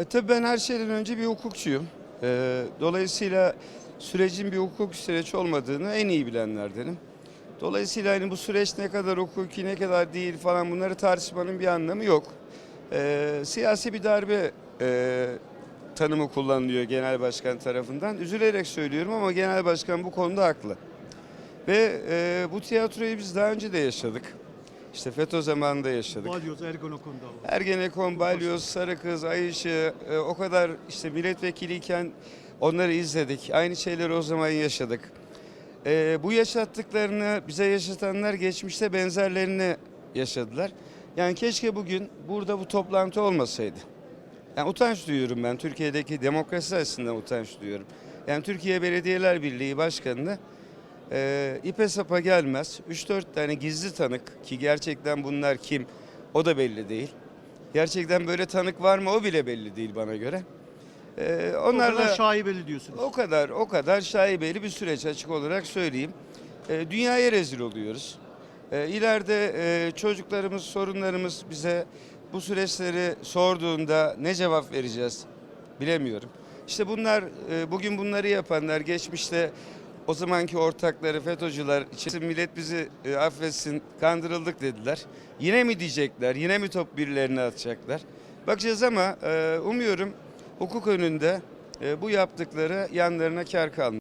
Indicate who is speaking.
Speaker 1: E, tabii ben her şeyden önce bir hukukçuyum. E, dolayısıyla sürecin bir hukuk süreç olmadığını en iyi bilenlerdenim. Dolayısıyla hani bu süreç ne kadar hukuki ne kadar değil falan bunları tartışmanın bir anlamı yok. E, siyasi bir darbe e, tanımı kullanılıyor genel başkan tarafından. Üzülerek söylüyorum ama genel başkan bu konuda haklı. Ve e, bu tiyatroyu biz daha önce de yaşadık. İşte FETÖ zamanında yaşadık.
Speaker 2: Balyoz, Ergonokon'da var.
Speaker 1: Ergenekon, Balyoz, Sarı Kız, Ay Işığı, e, o kadar işte milletvekiliyken onları izledik. Aynı şeyleri o zaman yaşadık. E, bu yaşattıklarını bize yaşatanlar geçmişte benzerlerini yaşadılar. Yani keşke bugün burada bu toplantı olmasaydı. Yani utanç duyuyorum ben. Türkiye'deki demokrasi açısından utanç duyuyorum. Yani Türkiye Belediyeler Birliği Başkanı'nı e, ipe sapa gelmez. 3-4 tane gizli tanık ki gerçekten bunlar kim o da belli değil. Gerçekten böyle tanık var mı o bile belli değil bana göre. E,
Speaker 2: Onlarla
Speaker 1: onlarla
Speaker 2: şaibeli diyorsunuz.
Speaker 1: o kadar o kadar şaibeli bir süreç açık olarak söyleyeyim. E, dünyaya rezil oluyoruz. E, ileride e, çocuklarımız, sorunlarımız bize bu süreçleri sorduğunda ne cevap vereceğiz bilemiyorum. İşte bunlar e, bugün bunları yapanlar geçmişte o zamanki ortakları FETÖ'cüler için millet bizi e, affetsin kandırıldık dediler. Yine mi diyecekler? Yine mi top birilerine atacaklar? Bakacağız ama e, umuyorum hukuk önünde e, bu yaptıkları yanlarına kar kalmaz.